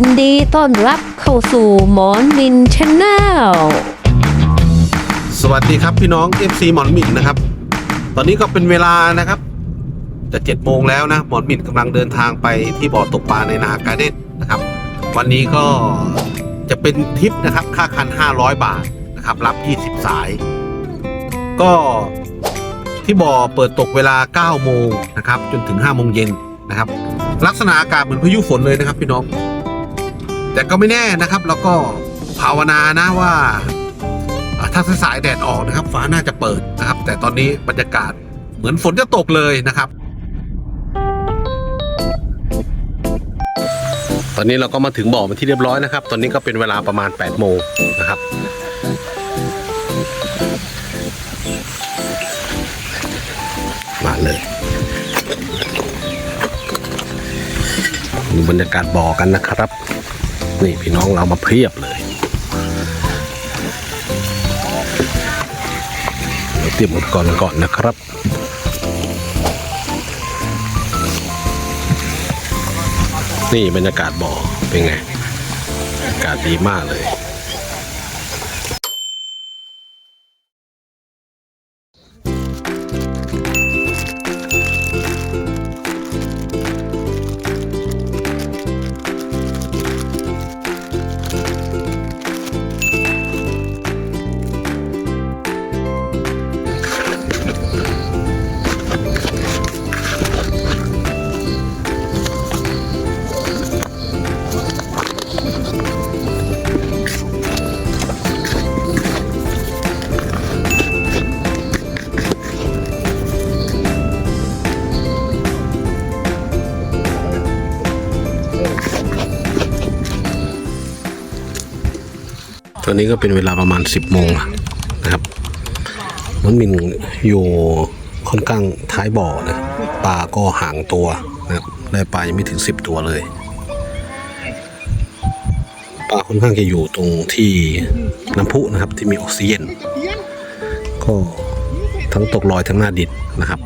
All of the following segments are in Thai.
ยินดีต้อนรับเข้าสู่หมอนบินชาแนลสวัสดีครับพี่น้อง FC หมอนมินนะครับ ตอนนี้ก็เป็นเวลานะครับจะเจ็ดโมงแล้วนะหมอนมินกำลังเดินทางไปที่บ่อตกปลาในนาการเด้นนะครับ วันนี้ก็จะเป็นทริปนะครับ ค่าคัน 500 บาทนะครับ รับ 20 สาย ก็ที่บ่อเปิดตกเวลา 9 โมงนะครับ จนถึง 5 โมงเย็นนะครับ ลักษณะอากาศเหมือนพายุฝนเลยนะครับพี่น้อง แต่ก็ไม่แน่นะครับ แล้วก็ภาวนานะว่า ถ้าสายแดดออกนะครับ ฟ้าน่าจะเปิดนะครับ แต่ตอนนี้บรรยากาศเหมือนฝนจะตกเลยนะครับ ตอนนี้เราก็มาถึงบ่อเป็นที่เรียบร้อยนะครับ ตอนนี้ก็เป็นเวลาประมาณ8โมงนะครับมาเลยดูบรรยากาศบ่อกันนะครับ นี่พี่น้องเรามาเพียบเลยเราเตรียมอุปกรณ์ก่อนนะครับนี่บรรยากาศบ่อเป็นไง อากาศดีมากเลย อนนี้ก็เป็นเวลาประมาณ 10 โมงนะครับ มันมินอยู่ค่อนข้างท้ายบ่อนะปลาก็ห่างตัวนะครับได้ปลายังไม่ถึง 10 ตัวเลย ปลาค่อนข้างจะอยู่ตรงที่น้ำพุนะครับที่มีออกซิเจนก็ทั้งตกลอยทั้งหน้าดินนะครับ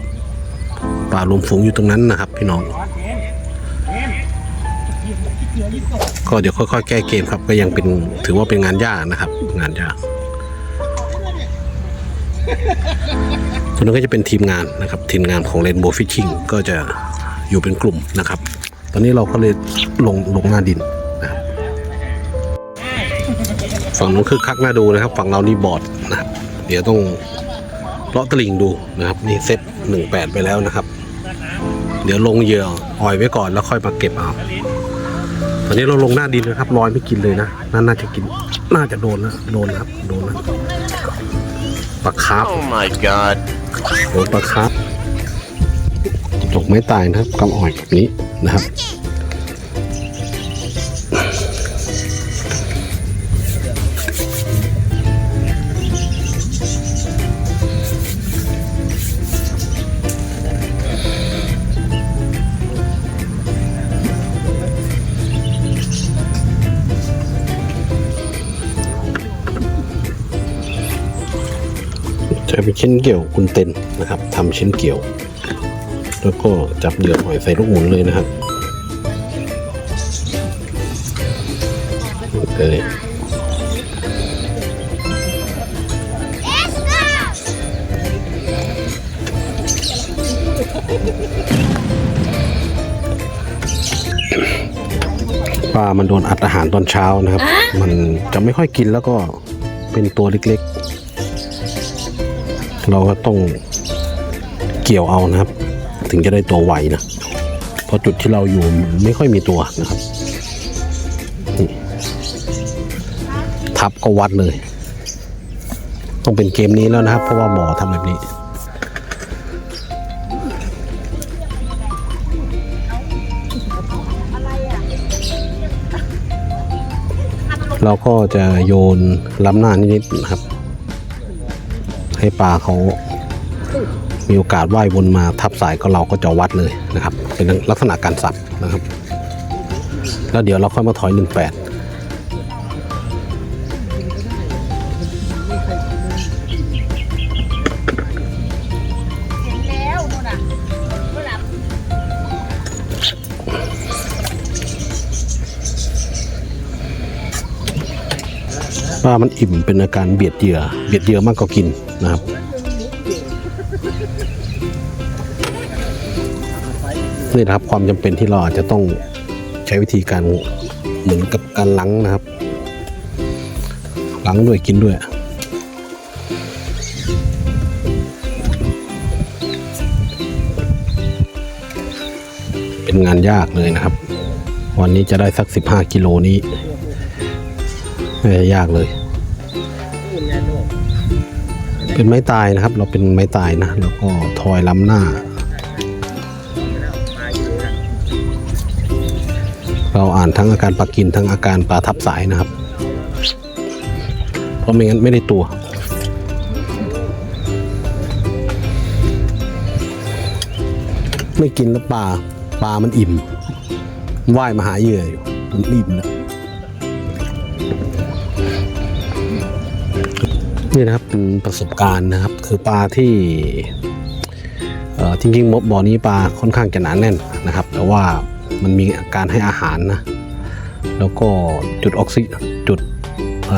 ปลารวมฝูงอยู่ตรงนั้นนะครับ พี่น้อง ก็เดี๋ยวค่อยๆแก้เกมครับ ก็ยังเป็นถือว่าเป็นงานยากนะครับ งานยากส่วนนั้นก็จะเป็นทีมงานนะครับ ทีมงานของ Rainbow Fishing ก็จะอยู่เป็นกลุ่มนะครับ ตอนนี้เราก็เลยลงลงหน้าดินนะครับฝั่งนู้นคือคักหน้าดูนะครับ ฝั่งเรานี่บอดนะครับ เดี๋ยวต้องเลาะตลิ่งดูนะครับ นี่เซตหนึ่งแปดไปแล้วนะครับ เดี๋ยวลงเหยื่ออ่อยไว้ก่อนแล้วค่อยมาเก็บเอา อนนี้เราลงหน้าดินนะครับลอยไม่กินเลยนะน่าน่าจะกิน น่าจะโดนนะโดนนะครับโดนนะปลาคาร์ฟ Oh my god. โดนปลาคาร์ฟตกไม่ตายนะครับกำอ่อยแบบนี้นะครับ จะเป็นชิ้นเกี่ยวคุณเต็นนะครับทำชิ้นเกี่ยว แล้วก็จับเหยื่อหอยใส่ลูกหมุนเลยนะครับเลยปลามันโดนอัดอาหารตอนเช้านะครับ มันจะไม่ค่อยกินแล้วก็เป็นตัวเล็กๆ เราก็ต้องเกี่ยวเอานะครับ ถึงจะได้ตัวไวนะเพราะจุดที่เราอยู่ไม่ค่อยมีตัวนะครับทับก็วัดเลย ต้องเป็นเกมนี้แล้วนะครับ เพราะว่าหมอทำแบบนี้เราก็จะโยนล้ำหน้านิดๆนะครับ ให้ปลาเขามีโอกาสว่ายวนมาทับสายก็เราก็จะวัดเลยนะครับ เป็นลักษณะการสับนะครับ แล้วเดี๋ยวเราค่อยมาถอย 18 ปลามันอิ่มเป็นอาการเบียดเหยื่อ เบียดเหยื่อมากกว่ากินนะครับนี่นะครับความจำเป็นที่เราอาจจะต้องใช้วิธีการเหมือนกับการล้างนะครับล้างด้วยกินด้วยเป็นงานยากเลยนะครับ วันนี้จะได้สัก 15 กิโลนี้ ไม่ยากเลย เป็นไม้ตายนะครับ เราเป็นไม้ตายนะ แล้วก็ทอยล้ำหน้า เราอ่านทั้งอาการปลากินทั้งอาการปลาทับสายนะครับ เพราะไม่งั้นไม่ได้ตัวไม่กินแล้วปลาปลามันอิ่มว่ายมาหาเหยื่ออยู่ มันอิ่มแล้ว นี่นะครับเป็นประสบการณ์นะครับ คือปลาที่จริงๆมบ่อนี้ปลาค่อนข้างจะหนาแน่นนะครับ แต่ว่ามันมีการให้อาหารนะแล้วก็จุดออกซิจุด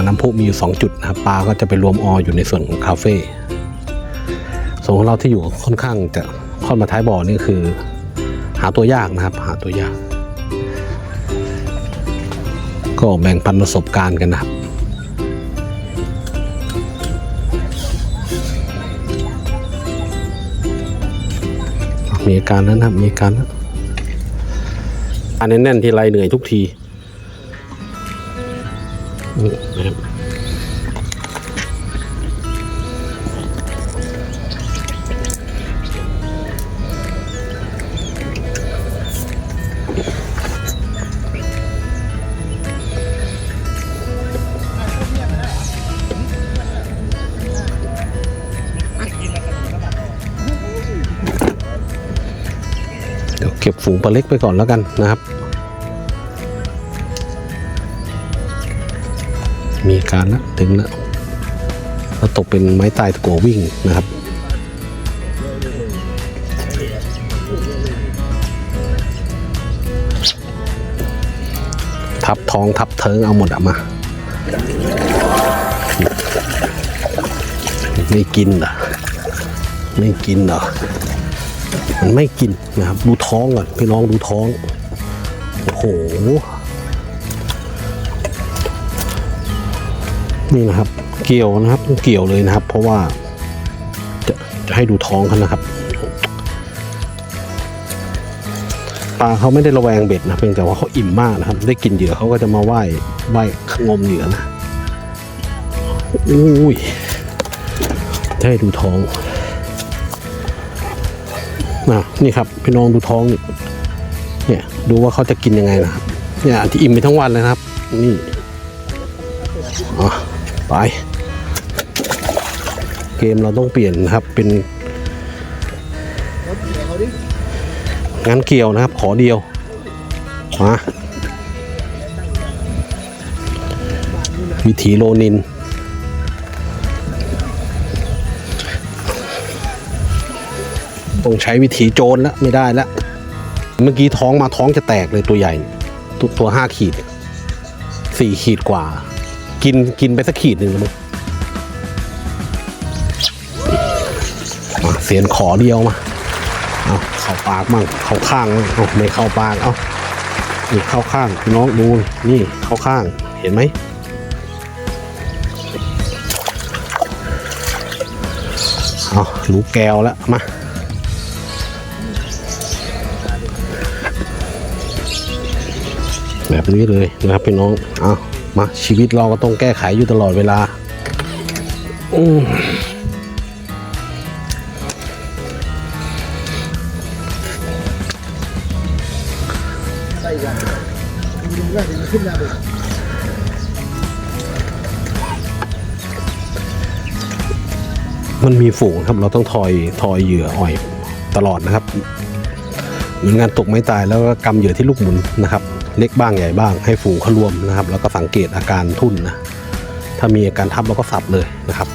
น้ำพุมีอยู่2จุดนะครับปลาก็จะไปรวมออยู่ในส่วนของคาเฟ่ส่วนของเราที่อยู่ค่อนข้างจะค่อนมาท้ายบ่อนี่คือ หาตัวยากนะครับ หาตัวยาก ก็แบ่งปันประสบการณ์กันนะครับ มีอาการนั้นครับมีอาการนะอันนี้แน่นที่ไรเหนื่อยทุกที เก็บฝูงปลาเล็กไปก่อนแล้วกันนะครับ มีการแล้วถึงแล้วแล้วตกเป็นไม้ตายตะโกวิ่งนะครับทับท้องทับเทิงเอาหมดอะมา ไม่กินเหรอ ไม่กินเหรอ มันไม่กินนะครับ ดูท้องก่อนพี่น้องดูท้อง โอ้โห นี่นะครับ เกี่ยวนะครับต้องเกี่ยวเลยนะครับ เพราะว่าจะจะให้ดูท้องเขานะครับ ปลาเขาไม่ได้ระแวงเบ็ดนะเพียงแต่ว่าเขาอิ่มมากนะครับ ได้กินเหยื่อเขาก็จะมาไหว้ไหว้งมเหยื่อนะอุ้ยให้ดูท้อง นะนี่ครับพี่น้องดูท้องนี่เนี่ยดูว่าเขาจะกินยังไงนะครับเนี่ยที่อิ่มไปทั้งวันเลยนะครับ นี่อะไปเกมเราต้องเปลี่ยนนะครับเป็นงานเกี่ยวนะครับ ขอเดียวมาวิถีโลนิน ต้องใช้วิถีโจรแล้วไม่ได้แล้วเมื่อกี้ท้องมาท้องจะแตกเลยตัวใหญ่ตัวตัวห้าขีดสี่ขีดกว่า กินกินไปสักขีดหนึ่งแล้วมั้งเสียนขอเดียวมาเอาเข้าปากมั่งเข้าข้างมั่งเอาไม่เข้าปากเอานี่เข้าข้างน้องดูนี่เข้าข้างเห็นไหมเอารู้แก้วแล้วมา แบบนี้เลยนะครับพี่น้องเอามาชีวิตเราก็ต้องแก้ไขอยู่ตลอดเวลาอืมมันมีฝูงครับเราต้องทอยทอยเหยื่ออ่อยตลอดนะครับเหมือนงานตกไม่ตายแล้วก็กำเหยื่อที่ลูกหมุนนะครับ เล็กบ้างใหญ่บ้าง ให้ฝูงเขารวมนะครับ แล้วก็สังเกตอาการทุ่นนะถ้ามีอาการทับเราก็สับเลยนะครับ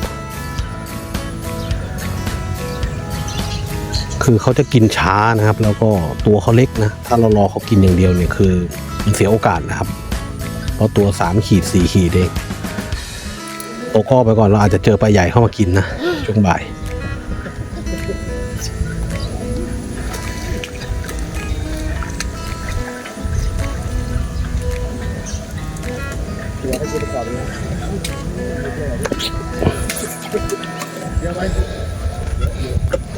คือเขาจะกินช้านะครับ แล้วก็ตัวเขาเล็กนะถ้าเรารอเขากินอย่างเดียวเนี่ยคือมันเสียโอกาสนะครับ เพราะตัวสามขีดสี่ขีดเองตกข้อไปก่อนเราอาจจะเจอปลาใหญ่เข้ามากินนะช่วงบ่าย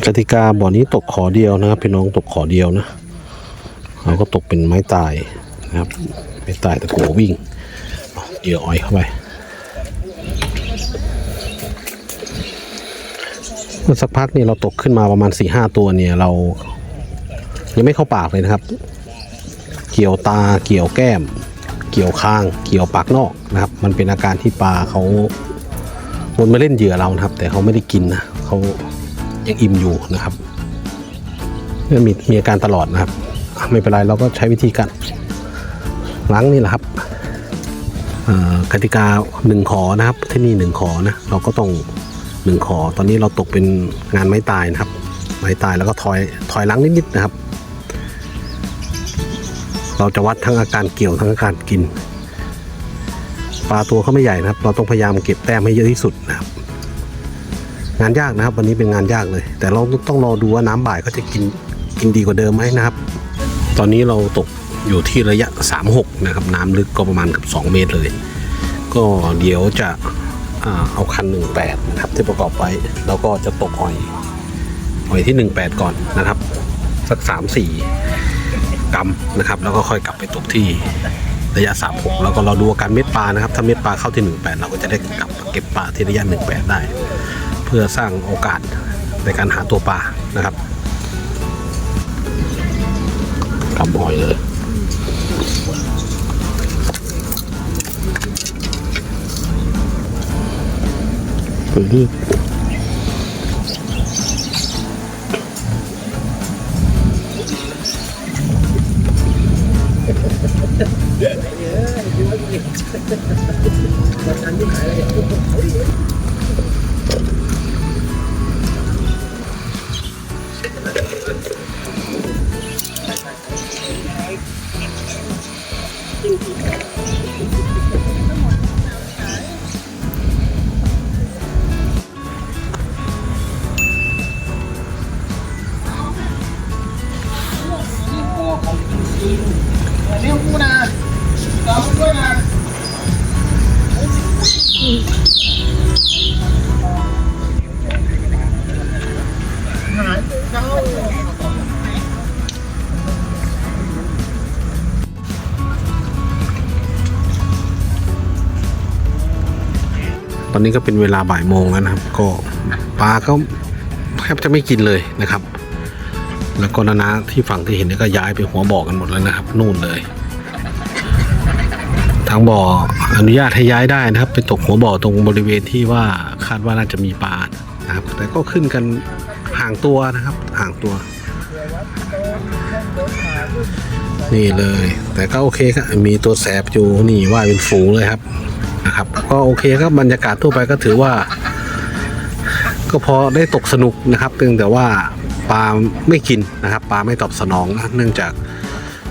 กติกาบ่อนี้ตกขอเดียวนะครับพี่น้องตกขอเดียวนะเราก็ตกเป็นไม้ตายนะครับไม้ตายตะโกวิ่งเอาเหยื่ออ้อยเข้าไปเมื่อสักพักนี่เราตกขึ้นมาประมาณ4ี่ห้าตัวเนี่ยเรายังไม่เข้าปากเลยนะครับ เกี่ยวตาเกี่ยวแก้ม เกี่ยวคางเกี่ยวปากนอกนะครับ มันเป็นอาการที่ปลาเขาวนมาเล่นเหยื่อเรานะครับ แต่เขาไม่ได้กินนะเขายังอิ่มอยู่นะครับก็มีมีอาการตลอดนะครับ ไม่เป็นไรเราก็ใช้วิธีการล้างนี่แหละครับกติกาหนึ่งขอนะครับที่นี่หนึ่งขอนะเราก็ต้องหนึ่งขอตอนนี้เราตกเป็นงานไม้ตายนะครับ ไม้ตายแล้วก็ถอยถอยล้างนิดๆนะครับ เราจะวัดทั้งอาการเกี่ยวทั้งอาการกิน ปลาตัวเขาไม่ใหญ่นะครับ เราต้องพยายามเก็บแต้มให้เยอะที่สุดนะครับ งานยากนะครับ วันนี้เป็นงานยากเลย แต่เราต้องรอดูว่าน้ำบ่ายเขาจะกินกินดีกว่าเดิมไหมนะครับ ตอนนี้เราตกอยู่ที่ระยะ 36 นะครับ น้ำลึกก็ประมาณกับ 2 เมตรเลย ก็เดี๋ยวจะเอาคัน 18 นะครับ ที่ประกอบไว้แล้วก็จะตกอ่อยอ่อยที่ 18 ก่อนนะครับ สัก 3-4 กรัมนะครับ แล้วก็ค่อยกลับไปตกที่ระยะ 36 แล้วก็เราดูอาการเม็ดปลานะครับ ถ้าเม็ดปลาเข้าที่ 18 เราก็จะได้กลับมาเก็บปลาที่ระยะ 18 ได้ เพื่อสร้างโอกาสในการหาตัวปลานะครับกำอ่อยเลย ปื้ด ตอนนี้ก็เป็นเวลาบ่ายโมงแล้วนะครับ ก็ปลาก็แทบจะไม่กินเลยนะครับ แล้วก็นานาที่ฝั่งที่เห็นนี่ก็ย้ายไปหัวบ่อกันหมดแล้วนะครับ นู่นเลย ทางบ่ออนุญาตให้ย้ายได้นะครับ ไปตกหัวบ่อตรงบริเวณที่ว่าคาดว่าน่าจะมีปลานะครับ แต่ก็ขึ้นกันห่างตัวนะครับ ห่างตัวนี่เลย แต่ก็โอเคครับมีตัวแสบอยู่นี่ว่าเป็นฝูงเลยครับ นะครับ ก็โอเคครับบรรยากาศทั่วไปก็ถือว่า ก็พอได้ตกสนุกนะครับเพียงแต่ว่าปลาไม่กินนะครับปลาไม่ตอบสนองนะเนื่องจาก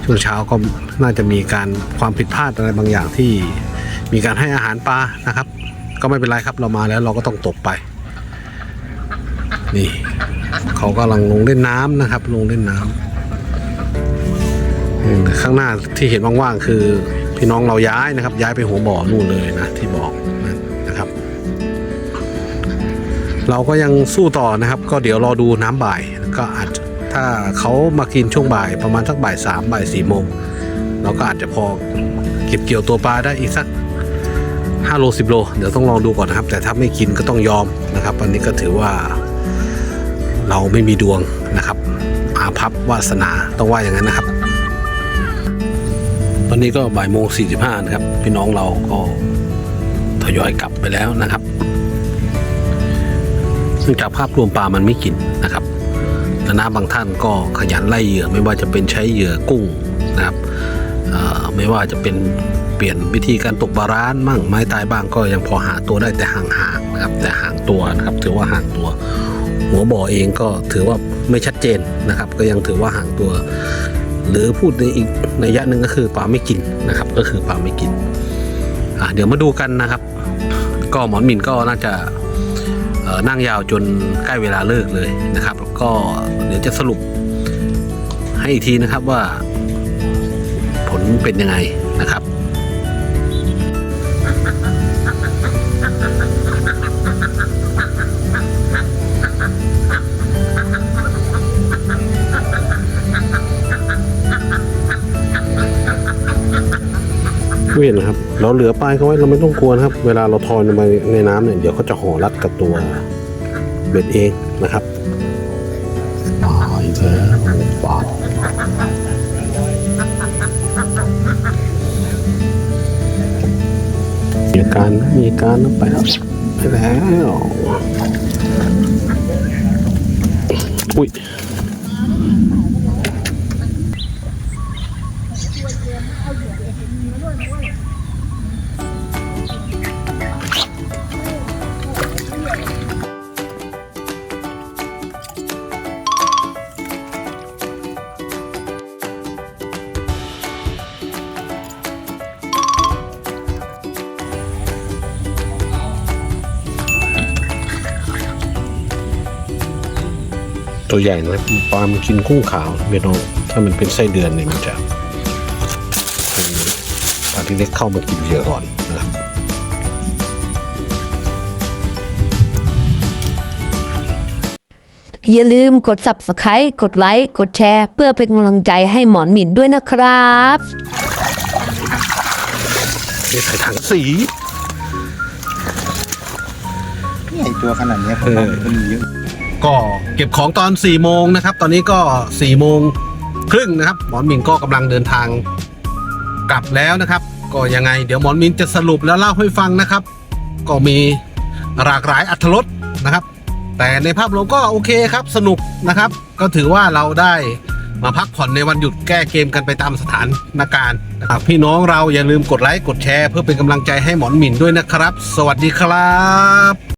ช่วงเช้าก็น่าจะมีการความผิดพลาดอะไรบางอย่างที่มีการให้อาหารปลานะครับ ก็ไม่เป็นไรครับเรามาแล้วเราก็ต้องตกไป นี่เขากำลังลงเล่นน้ำนะครับ ลงเล่นน้ำข้างหน้าที่เห็นว่างๆคือ พี่น้องเราย้ายนะครับ ย้ายไปหัวบ่อนู่นเลยนะที่บอกนั่นนะครับ เราก็ยังสู้ต่อนะครับ ก็เดี๋ยวรอดูน้ำบ่ายก็อาจจะถ้าเขามากินช่วงบ่ายประมาณสักบ่ายสามบ่ายสี่โมงเราก็อาจจะพอเก็บเกี่ยวตัวปลาได้อีกสักห้าโลสิบโล เดี๋ยวต้องลองดูก่อนนะครับ แต่ถ้าไม่กินก็ต้องยอมนะครับวันนี้ก็ถือว่าเราไม่มีดวงนะครับ อาภัพวาสนาต้องว่าอย่างนั้นนะครับ ตอนนี้ก็บ่ายโมงสี่สิบห้านะครับ พี่น้องเราก็ทยอยกลับไปแล้วนะครับซึ่งจากภาพรวมปลามันไม่กินนะครับแต่น้าบางท่านก็ขยันไล่เหยื่อไม่ว่าจะเป็นใช้เหยื่อกุ้งนะครับไม่ว่าจะเป็นเปลี่ยนวิธีการตกบาร้านมั่งไม้ตายบ้างก็ยังพอหาตัวได้แต่ห่างๆนะครับ แต่ห่างตัวนะครับ ถือว่าห่างตัว หัวบ่อเองก็ถือว่าไม่ชัดเจนนะครับ ก็ยังถือว่าห่างตัว หรือพูดในอีกในยะหนึ่งก็คือปลาไม่กินนะครับ ก็คือปลาไม่กินอะเดี๋ยวมาดูกันนะครับ ก็หมอนหมินก็น่าจะนั่งยาวจนใกล้เวลาเลิกเลยนะครับ ก็เดี๋ยวจะสรุปให้อีกทีนะครับว่าผลเป็นยังไงนะครับ ไม่เห็นนะครับ เราเหลือปลายเขาไว้เราไม่ต้องกลัวนะครับ เวลาเราทอนลงไปในน้ำเนี่ยเดี๋ยวเขาจะห่อรัดกับตัวเบ็ดเองนะครับปลายแล้วปลามีอาการนะมีอาการนะไปแล้วไปแล้ว อุ้ย ตัวใหญ่นะปลามันกินกุ้งขาวเบียน้องถ้ามันเป็นไส้เดือนเนี่ยมันจะเป็นปลาที่เล็กเข้ามากินเหยื่อก่อนนะครับอย่าลืมกด subscribe กดไลค์กดแชร์ เพื่อเป็นกำลังใจให้หมอนหมินด้วยนะครับนี่ใส่ถังสีนี่ไอตัวขนาดเนี้ยผมว่ามันมีเยอะ ก็เก็บของตอน4ี่โมงนะครับ ตอนนี้ก็4ี่โมงครึ่งนะครับ หมอนมินก็กำลังเดินทางกลับแล้วนะครับ ก็ยังไง เดี๋ยวหมอนมินจะสรุปแล้วเล่าให้ฟังนะครับ ก็มีหลากหลายอัธรสนะครับ แต่ในภาพรวมก็โอเคครับ สนุกนะครับ ก็ถือว่าเราได้มาพักผ่อนในวันหยุดแก้เกมกันไปตามสถานการณ์นะครับพี่น้องเราอย่าลืมกดไลค์กดแชร์เพื่อเป็นกำลังใจให้หมอนหมินด้วยนะครับ สวัสดีครับ